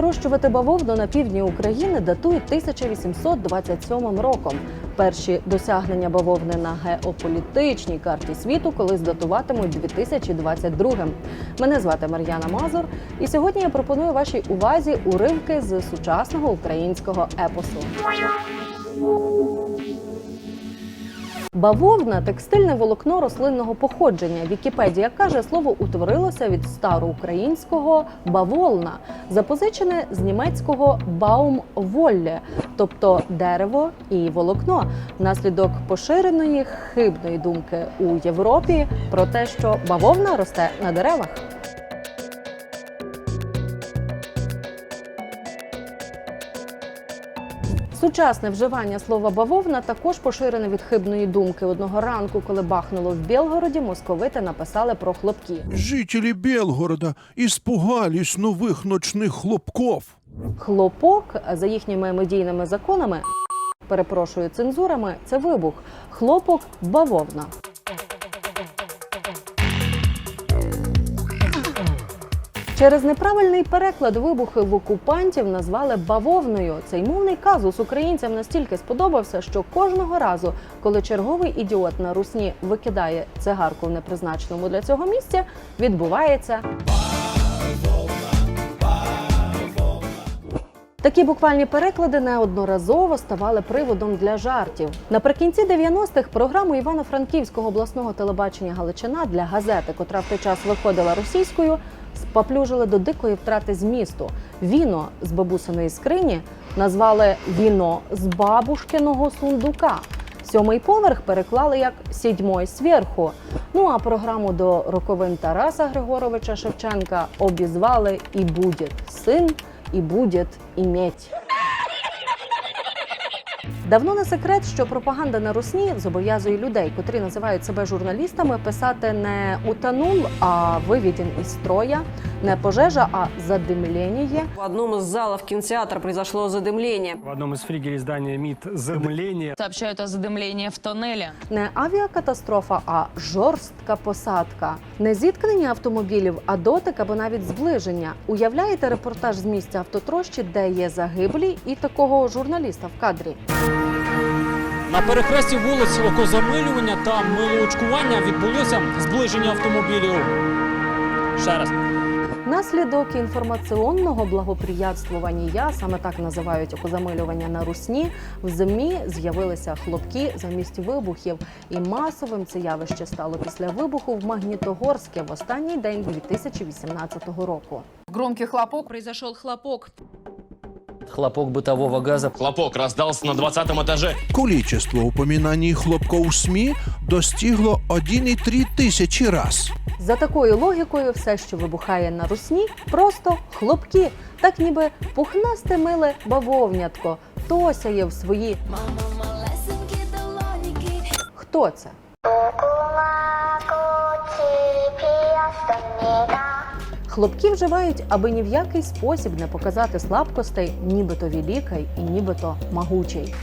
Вирощувати бавовну на півдні України датують 1827 роком. Перші досягнення бавовни на геополітичній карті світу колись датуватимуть 2022. Мене звати Мар'яна Мазур, і сьогодні я пропоную вашій увазі уривки з сучасного українського епосу. Бавовна текстильне волокно рослинного походження. Вікіпедія каже, слово утворилося від староукраїнського баволна, запозичене з німецького баумволле, тобто дерево і волокно, внаслідок поширеної хибної думки у Європі про те, що бавовна росте на деревах. Сучасне вживання слова бавовна також поширене від хибної думки. Одного ранку, коли бахнуло в Білгороді, московити написали про хлопки. Жителі Білгорода іспугались нових ночних хлопков. Хлопок за їхніми медійними законами, перепрошую цензурами, це вибух. Хлопок бавовна. Через неправильний переклад вибухи в окупантів назвали бавовною. Цей мовний казус українцям настільки сподобався, що кожного разу, коли черговий ідіот на русні викидає цигарку в непризначеному для цього місця, відбувається Такі буквальні переклади неодноразово ставали приводом для жартів. Наприкінці 90-х програму Івано-Франківського обласного телебачення Галичина для газети, котра в той час виходила російською, спаплюжили до дикої втрати змісту. Віно з бабусиної скрині назвали віно з бабушкиного сундука. Сьомий поверх переклали як сідьмой зверху. Ну а програму до роковин Тараса Григоровича Шевченка обізвали і буде син, і буде іметь. Давно не секрет, що пропаганда на русні зобов'язує людей, котрі називають себе журналістами, писати не утонул, а виведен із строя, не пожежа, а задимлення. В одном из залов кинотеатра произошло задымление. В одном из флигелей здания МИД замыление. Сообщают о задымлении в тоннеле. Не авіакатастрофа, а жорстка посадка. Не зіткнення автомобілів, а дотик або навіть зближення. Уявляєте репортаж з місця автотрощі, де є загиблі, і такого журналіста в кадрі. На перехресті вулиць окозамилювання та милоочкування відбулося зближення автомобілів. Ще раз. Наслідок інформаційного благоприятствування, саме так називають окозамилювання на русні, в ЗМІ з'явилися хлопки замість вибухів, і масовим це явище стало після вибуху в Магнітогорське в останній день 2018 року. Громкий хлопок. Произошел хлопок. Хлопок бытового газа Хлопок раздался на 20 этаже. Количество упоминаний хлопков в СМИ достигло 1,3 тысячи раз. За такою логікою, все, що вибухає на русні, просто хлопки, так ніби пухнасте миле бавовнятко, тосяє в свої. Хто це? Хлопки вживають, аби ні в який спосіб не показати слабкостей, нібито великий і нібито могучий.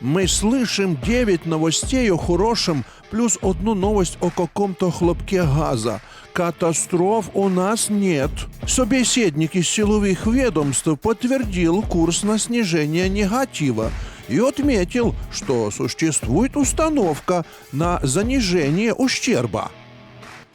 Мы слышим 9 новостей о хорошем, плюс одну новость о каком-то хлопке газа. Катастроф у нас нет. Собеседник из силовых ведомств подтвердил курс на снижение негатива и отметил, что существует установка на занижение ущерба.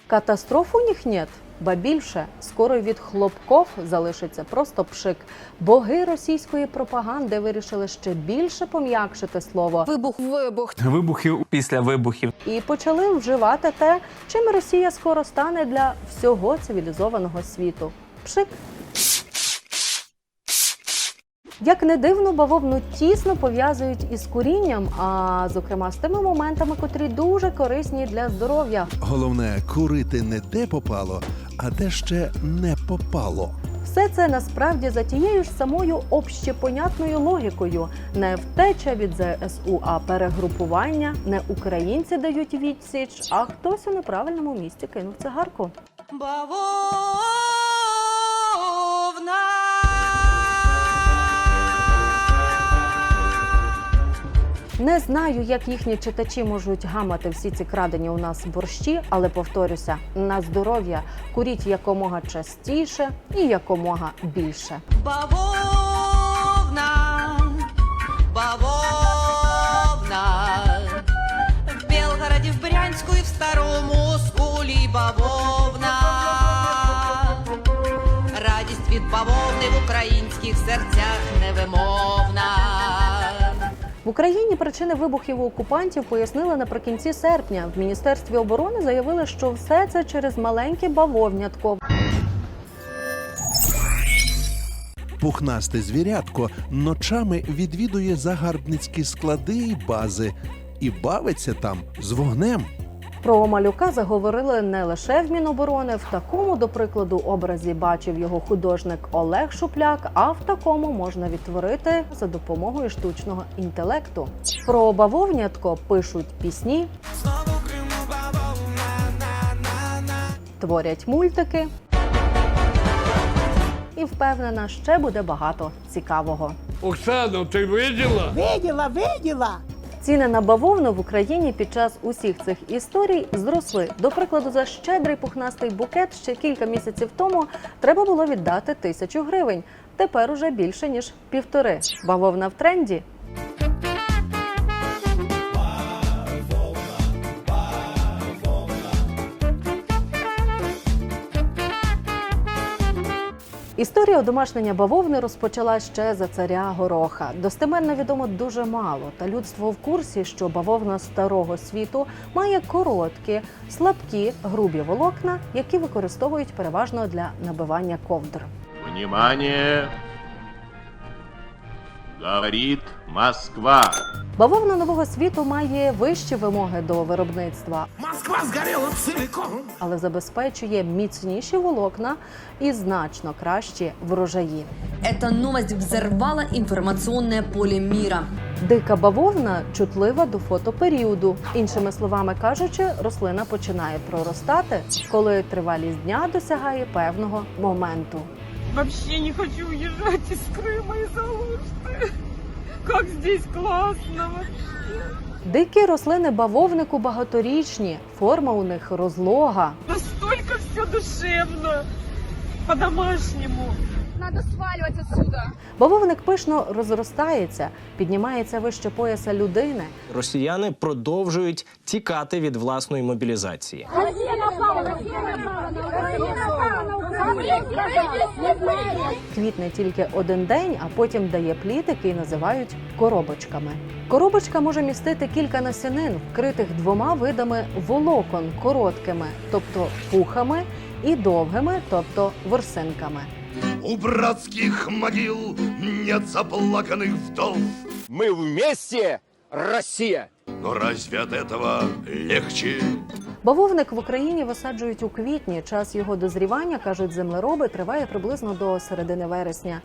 Катастроф у них нет. Ба більше скоро від хлопков залишиться просто пшик. Боги російської пропаганди вирішили ще більше пом'якшити слово Вибух, вибух. Вибухи після вибухів. і почали вживати те, чим Росія скоро стане для всього цивілізованого світу. Пшик. Як не дивно, бавовну тісно пов'язують із курінням, а зокрема з тими моментами, котрі дуже корисні для здоров'я. Головне курити не де попало, а де ще не попало. Все це насправді за тією ж самою общепонятною логікою. Не втеча від ЗСУ, а перегрупування. Не українці дають відсіч, а хтось у неправильному місці кинув цигарку. Не знаю, як їхні читачі можуть гамати всі ці крадені у нас борщі, але повторюся: на здоров'я куріть якомога частіше і якомога більше. Бавовна, бавовна. В Белгороде, в Брянску и в Старом Осколі бавовна. Радість від бавовни в українських серцях невимовна. В Україні причини вибухів окупантів пояснили наприкінці серпня. В міністерстві оборони заявили, що все це через маленьке бавовнятко. Пухнасте звірятко ночами відвідує загарбницькі склади і бази і бавиться там з вогнем. Про малюка заговорили не лише в Міноборони. В такому, до прикладу, образі бачив його художник Олег Шупляк. А в такому можна відтворити за допомогою штучного інтелекту. Про бавовнятко пишуть пісні, творять мультики. І впевнена, ще буде багато цікавого. Оксана, ти виділа? Видела, видела. Ціни на бавовну в Україні під час усіх цих історій зросли. До прикладу, за щедрий пухнастий букет ще кілька місяців тому треба було віддати тисячу гривень. Тепер уже більше ніж півтори. Бавовна в тренді. Історія одомашнення бавовни розпочала ще за царя Гороха. Достеменно відомо дуже мало, та людство в курсі, що бавовна старого світу має короткі, слабкі, грубі волокна, які використовують переважно для набивання ковдр. Внимание! Говорит Москва. Бавовна нового світу має вищі вимоги до виробництва, Москва сгорела целиком. але забезпечує міцніші волокна і значно кращі врожаї. Эта новость взорвала информационное поле мира. Дика бавовна чутлива до фотоперіоду. Іншими словами кажучи, рослина починає проростати, коли тривалість дня досягає певного моменту. Вообще не хочу уезжать из Крыма из Алушты. Как здесь классно. Дикі рослини бавовнику багаторічні, форма у них розлога. Настолько все душевно. По-домашнему. Надо сваливать отсюда. Бавовник пишно розростається, піднімається вище пояса людини. Росіяни продовжують тікати від власної мобілізації. Квітне тільки один день, а потім дає плід, який називають коробочками. Коробочка може містити кілька насінин, вкритих двома видами волокон короткими, тобто пухами, і довгими, тобто ворсинками. У братских могил нет заплаканных вдов. Мы вместе, Россия! Но разве от этого легче? Бавовник в Україні висаджують у квітні. Час його дозрівання, кажуть землероби, триває приблизно до середини вересня.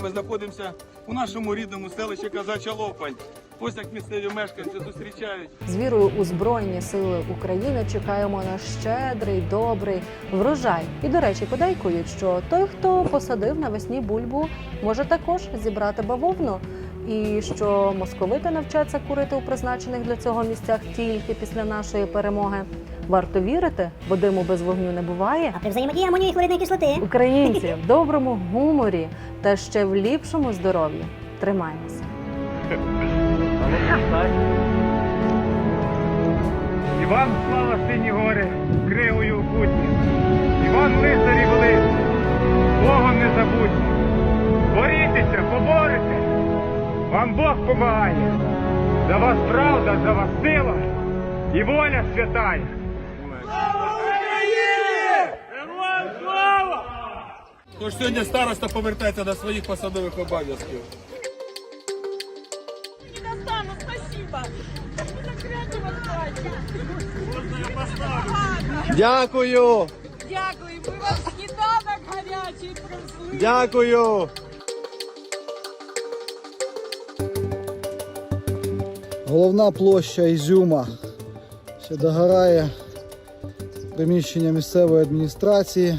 Ми знаходимося у нашому рідному селищі Казача Лопань. Ось як місцеві мешканці зустрічають З вірою у Збройні Сили України чекаємо на щедрий, добрий врожай. І, до речі, подейкують, що той, хто посадив навесні бульбу, може також зібрати бавовну. І що московити навчаться курити у призначених для цього місцях тільки після нашої перемоги. Варто вірити, бо диму без вогню не буває. При взаємодії амонію і хлоридної кислоти. Українці в доброму гуморі та ще в ліпшому здоров'ї. Тримаємося. Іван слава сині гори, кривою у путні. Іван лицарі були, Богом не забудьте. Борітеся, поборете. Вам Бог помагає. За вас правда, за вас сила і воля святая. Тож сьогодні староста повертається до своїх посадових обов'язків. Дякую! Дякую, ми вам сніданок гарячий принесли. Дякую! Головна площа Ізюма. Ще догорає приміщення місцевої адміністрації.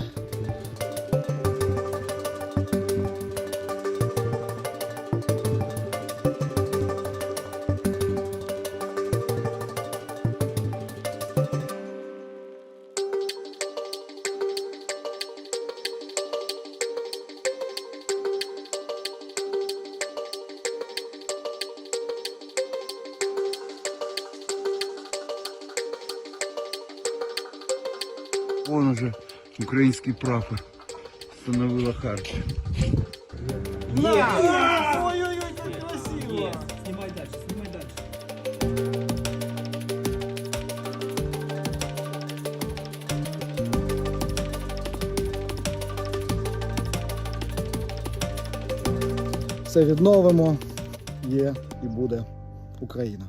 Вон уже український прапор встановила харч. Ой-ой-ой, как красиво! Знімай далі, знімай далі. Все відновимо. Є і буде Україна.